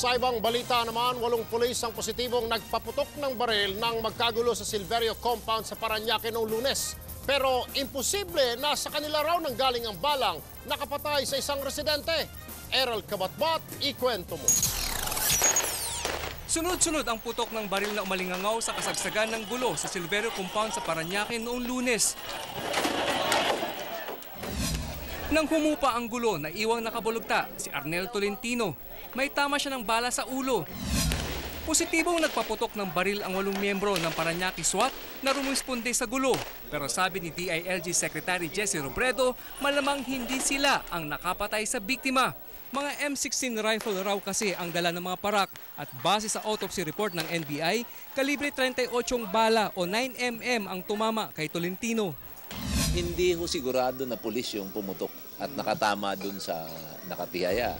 Sa ibang balita naman, walong pulis ang positibong nagpaputok ng baril nang magkagulo sa Silverio compound sa Paranaque noong lunes. Pero imposible na sa kanila raw nang galing ang balang nakapatay sa isang residente. Errol Kabatbat, ikwento mo. Sunod-sunod ang putok ng baril na umalingangaw sa kasagsagan ng gulo sa Silverio Compound sa Paranaque noong lunes. Nang humupa ang gulo, naiwang nakabulugta si Arnel Tolentino. May tama siya ng bala sa ulo. Positibong nagpaputok ng baril ang walong miyembro ng Paranaque SWAT na rumisponde sa gulo. Pero sabi ni DILG Secretary Jesse Robredo, malamang hindi sila ang nakapatay sa biktima. Mga M16 rifle raw kasi ang dala ng mga parak at base sa autopsy report ng NBI, kalibre 38 bala o 9mm ang tumama kay Tolentino. Hindi ho sigurado na pulis yung pumutok at nakatama dun sa nakatihaya.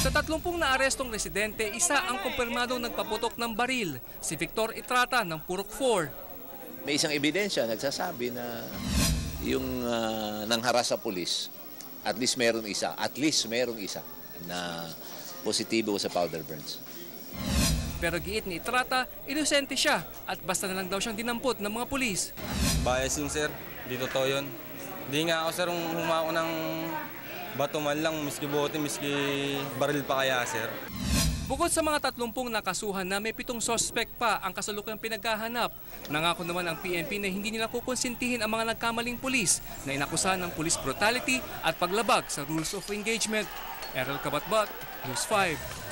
Sa 30 na arestong residente, isa ang kumpirmadong nagpaputok ng baril, si Victor Itrata ng Purok 4. May isang ebidensya nagsasabi na yung uh, nangharas sa pulis, at least meron isa, at least meron isa na positibo sa powder burns. Pero giit ni Itrata, inosente siya at basta na lang daw siyang dinampot ng mga pulis. Bias yun, sir. Di totoo yun. Di nga ako, sir, humako ng bato man lang, miski bote, miski baril pa kaya, sir. Bukod sa mga 30 nakasuhan na may pitong sospek pa ang kasalukuyang pinaghahanap, nangako naman ang PNP na hindi nila kukonsintihin ang mga nagkamaling pulis na inakusahan ng police brutality at paglabag sa rules of engagement. Errol Kabatbat, News 5.